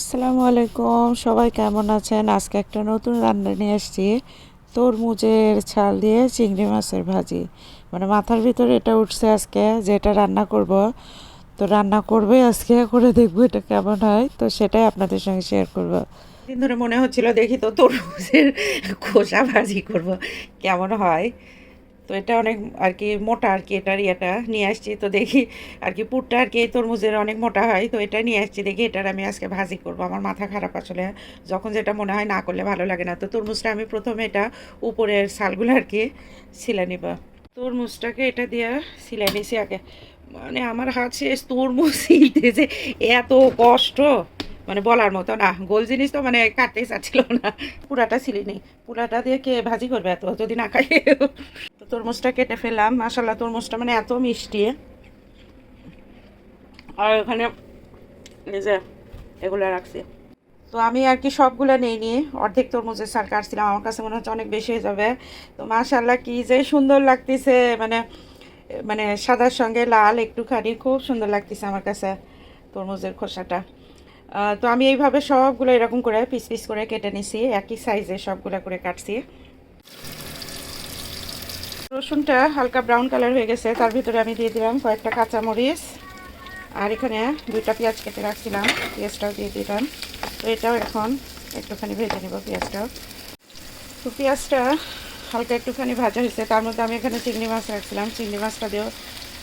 আসসালামু আলাইকুম। সবাই কেমন আছেন? আজকে একটা নতুন রান্না নিয়ে এসেছি তরমুজের ছাল দিয়ে চিংড়ি মাছের ভাজি। মানে মাথার ভিতরে এটা উঠছে আজকে যে এটা রান্না করব। তো রান্না করবে আজকে, করে দেখব এটা কেমন হয়। তো সেটাই আপনাদের সঙ্গে শেয়ার করব। দিন ধরে মনে হচ্ছিল, দেখি তো তরমুজের খোসা ভাজি করব। কেমন হয়? তো এটা অনেক আর কি মোটা আর কি এটার ইয়েটা নিয়ে আসছি। তো দেখি আর কি পুরটা আর কি তরমুজের অনেক মোটা হয়, তো এটা নিয়ে আসছি। দেখি এটার আমি আজকে ভাজি করব। আমার মাথা খারাপ আসলে, যখন যেটা মনে হয় না করলে ভালো লাগে না। তো তরমুজটা আমি প্রথমে এটা উপরের শালগুলো আর কি ছিলে নিব। তরমুজটাকে এটা দিয়ে সিলাই নিয়েছি আগে। মানে আমার হাত শেষ তরমুজ সিলতেছে এত কষ্ট মানে বলার মতো না। গোল জিনিস তো মানে কাটতেই চাচ্ছিল না। পুরাটা ছিলি পুরাটা দিয়ে কে ভাজি করবে এত? যদি না খাই তরমুজটা কেটে ফেলাম মাসাল্লাহ তরমুজটা মানে এত মিষ্টি। আর এখানে এই যে এগুলো রাখছি। তো আমি আর কি সবগুলো নেই নিয়ে অর্ধেক তরমুজের সার কাটছিলাম, আমার কাছে মনে হচ্ছে অনেক বেশি হয়ে যাবে। তো মাশাল্লাহ কি যে সুন্দর লাগতেছে মানে মানে সাদার সঙ্গে লাল একটুখানি, খুব সুন্দর লাগতেছে আমার কাছে তরমুজের খোসাটা। তো আমি এইভাবে সবগুলো এরকম করে, পিস পিস করে কেটে নিছি, একই সাইজে সবগুলো করে কাটছি। রসুনটা হালকা ব্রাউন কালার হয়ে গেছে, তার ভিতরে আমি দিয়ে দিলাম কয়েকটা কাঁচামরিচ। আর এখানে দুইটা পেঁয়াজ কেটে রাখছিলাম, পেঁয়াজটাও দিয়ে দিলাম। তো এটাও এখন একটুখানি ভেজে নেব পেঁয়াজটাও। তো পেঁয়াজটা হালকা একটুখানি ভাজা হয়েছে, তার মধ্যে আমি এখানে চিংড়ি মাছ রাখছিলাম। চিংড়ি মাছটা দিয়েও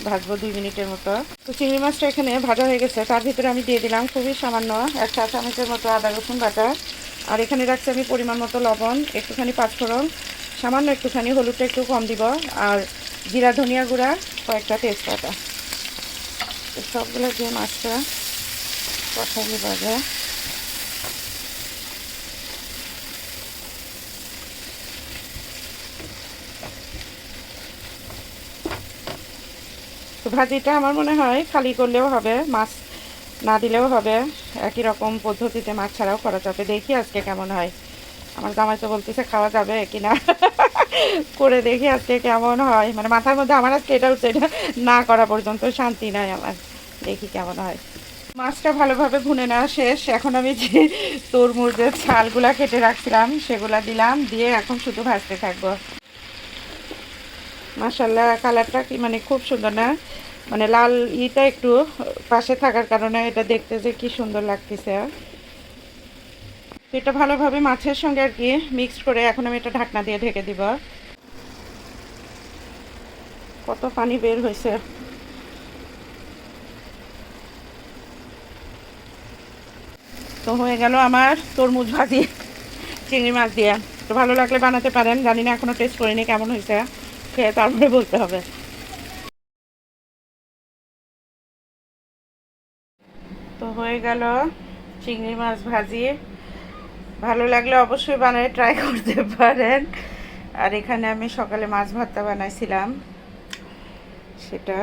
ভাজবো দুই মিনিটের মতো। তো চিংড়ি মাছটা এখানে ভাজা হয়ে গেছে, তার ভিতরে আমি দিয়ে দিলাম খুবই সামান্য এক চা চামচের মতো আদা রসুন বাটা। আর এখানে রাখছি আমি পরিমাণ মতো লবণ, একটুখানি পাঁচফোড়ন। সামান্য একটুখানি হলুদটা একটু কম দিব, আর জিরা ধনিয়া গুঁড়া কয়েকটা তেজপাতা। সবগুলো দিয়ে মাছটা নেওয়া যায় ভাজিটা আমার মনে হয় খালি করলেও হবে, মাছ না দিলেও হবে। একই রকম পদ্ধতিতে মাছ ছাড়াও করা যাবে। দেখি আজকে কেমন হয়। আমার জামাই তো বলতেছে, খাওয়া যাবে কি না করে দেখি আজকে কেমন হয়। মানে মাথার মধ্যে আমার আজকে এটা এটা না করা পর্যন্ত শান্তি নাই আমার। দেখি কেমন হয়। মাছটা ভালোভাবে ভুনে নেওয়া শেষ। এখন আমি যে তরমুজের ছালগুলা কেটে রাখছিলাম, সেগুলা দিলাম, দিয়ে এখন শুধু ভাজতে থাকব। মাসাল্লাহ কালারটা কি মানে খুব সুন্দর না? মানে লাল ইটা একটু পাশে থাকার কারণে এটা দেখতে যে কি সুন্দর লাগতেছে। এটা ভালোভাবে মাছের সঙ্গে আর কি মিক্সড করে এখন আমি এটা ঢাকনা দিয়ে ঢেকে দিব। কত পানি বের হয়েছে। তো হয়ে গেল আমার তরমুজ ভাজি, চিংড়ি মাছ দিয়ে। তো ভালো লাগলে বানাতে পারেন, জানি না এখনও টেস্ট করিনি কেমন হয়েছে, খেয়ে তারপরে বলতে হবে। তো হয়ে গেল চিংড়ি মাছ ভাজি ভালো লাগলে অবশ্যই বানায় ট্রাই করতে পারেন। আর এখানে আমি সকালে মাছ ভাতটা বানাইছিলাম। সেটা।